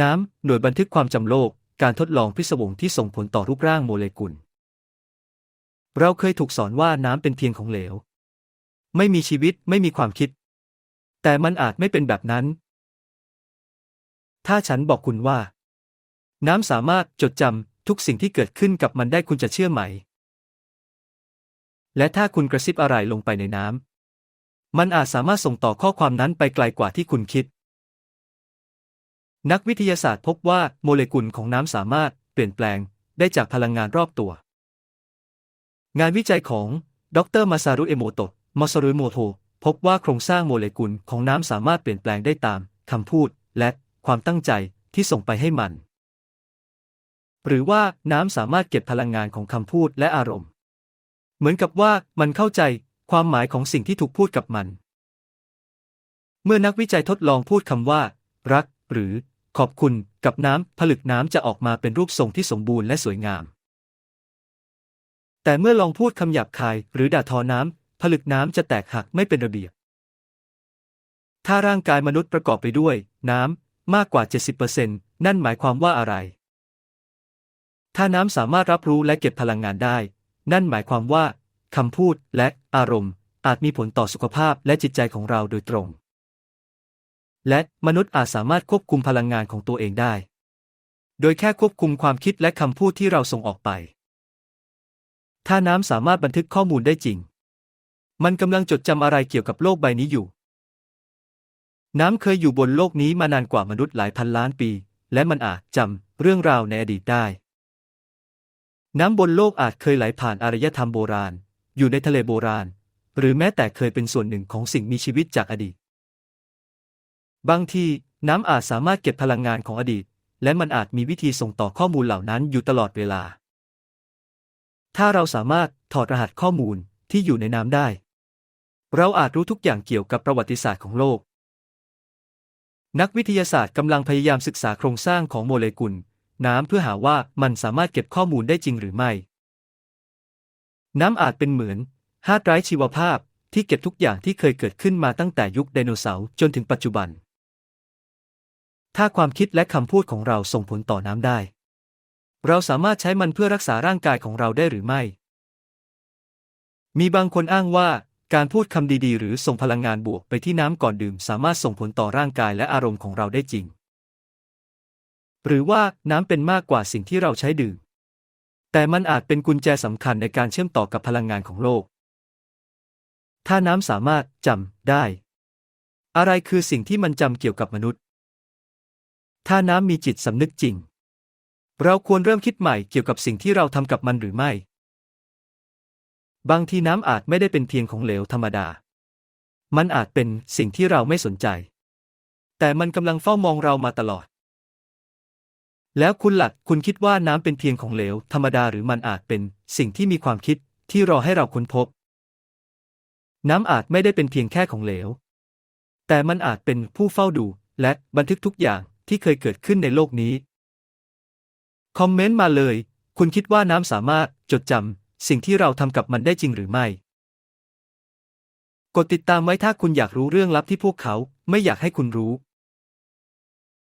น้ำ หน่วยบันทึกความจำโลก การทดลองพิศวงที่ส่งผลต่อรูปร่างโมเลกุล เราเคยถูกสอนว่าน้ำเป็นเพียงของเหลว ไม่มีชีวิตไม่มีความคิด แต่มันอาจไม่เป็นแบบนั้น ถ้าฉันบอกคุณว่า น้ำสามารถจดจำทุกสิ่งที่เกิดขึ้นกับมันได้คุณจะเชื่อไหม และถ้าคุณกระซิบอะไรลงไปในน้ำมันอาจสามารถส่งต่อข้อความนั้นไปไกลกว่าที่คุณคิด นักวิทยาศาสตร์พบว่าโมเลกุลของน้ำสามารถเปลี่ยนแปลงได้จากพลังงานรอบตัว งานวิจัยของ ดรมาซารุเอโมโตะมาซารุโมโทพบว่าโครงสร้างโมเลกุลของน้ำสามารถเปลี่ยนแปลงได้ตามคำพูดและความตั้งใจที่ส่งไปให้มัน หรือว่าน้ำสามารถเก็บพลังงานของคำพูดและอารมณ์ เหมือนกับว่ามันเข้าใจความหมายของสิ่งที่ถูกพูดกับมัน เมื่อนักวิจัยทดลองพูดคำว่า รัก หรือ ขอบคุณกับน้ำผลึกน้ำจะออกมาเป็นรูปทรงที่สมบูรณ์และสวยงาม แต่เมื่อลองพูดคำหยาบคายหรือด่าทอน้ำผลึกน้ำจะแตกหักไม่เป็นระเบียบ ถ้าร่างกายมนุษย์ประกอบไปด้วย น้ำมากกว่า 70%นั่นหมายความว่าอะไร ถ้าน้ำสามารถรับรู้และเก็บพลังงานได้ นั่นหมายความว่าคำพูดและอารมณ์ อาจมีผลต่อสุขภาพและจิตใจของเราโดยตรง และมนุษย์อาจสามารถควบคุมพลังงานของตัวเองได้ โดยแค่ควบคุมความคิดและคำพูดที่เราส่งออกไปถ้าน้ำสามารถบันทึกข้อมูลได้จริง มันกำลังจดจำอะไรเกี่ยวกับโลกใบนี้อยู่ น้ำเคยอยู่บนโลกนี้มานานกว่ามนุษย์หลายพันล้านปี และมันอาจจำเรื่องราวในอดีตได้ น้ำบนโลกอาจเคยไหลผ่านอารยธรรมโบราณ อยู่ในทะเลโบราณ หรือแม้แต่เคยเป็นส่วนหนึ่งของสิ่งมีชีวิตจากอดีต บางทีน้ำอาจสามารถเก็บพลังงานของอดีต และมันอาจมีวิธีส่งต่อข้อมูลเหล่านั้นอยู่ตลอดเวลา ถ้าเราสามารถถอดรหัสข้อมูลที่อยู่ในน้ำได้ เราอาจรู้ทุกอย่างเกี่ยวกับประวัติศาสตร์ของโลก นักวิทยาศาสตร์กำลังพยายามศึกษาโครงสร้างของโมเลกุล น้ำเพื่อหาว่ามันสามารถเก็บข้อมูลได้จริงหรือไม่ น้ำอาจเป็นเหมือนฮาร์ดไดรฟ์ชีวภาพที่เก็บทุกอย่างที่เคยเกิดขึ้นมาตั้งแต่ยุคไดโนเสาร์จนถึงปัจจุบัน ถ้าความคิดและคำพูดของเราส่งผลต่อน้ำได้ เราสามารถใช้มันเพื่อรักษาร่างกายของเราได้หรือไม่ มีบางคนอ้างว่า การพูดคำดีๆ หรือส่งพลังงานบวกไปที่น้ำก่อนดื่ม สามารถส่งผลต่อร่างกายและอารมณ์ของเราได้จริง หรือว่าน้ำเป็นมากกว่าสิ่งที่เราใช้ดื่ม แต่มันอาจเป็นกุญแจสำคัญในการเชื่อมต่อกับพลังงานของโลก ถ้าน้ำสามารถจำได้ อะไรคือสิ่งที่มันจำเกี่ยวกับมนุษย์ ถ้าน้ำมีจิตสำนึกจริง เราควรเริ่มคิดใหม่เกี่ยวกับสิ่งที่เราทำกับมันหรือไม่ บางทีน้ำอาจไม่ได้เป็นเพียงของเหลวธรรมดา มันอาจเป็นสิ่งที่เราไม่สนใจ แต่มันกำลังเฝ้ามองเรามาตลอด แล้วคุณหลักคุณคิดว่าน้ำเป็นเพียงของเหลวธรรมดาหรือมันอาจเป็นสิ่งที่มีความคิดที่รอให้เราค้นพบ น้ำอาจไม่ได้เป็นเพียงแค่ของเหลว แต่มันอาจเป็นผู้เฝ้าดูและบันทึกทุกอย่างที่เคยเกิดขึ้นในโลกนี้ คอมเมนต์มาเลย คุณคิดว่าน้ำสามารถจดจำสิ่งที่เราทำกับมันได้จริงหรือไม่ กดติดตามไว้ถ้าคุณอยากรู้เรื่องลับที่พวกเขาไม่อยากให้คุณรู้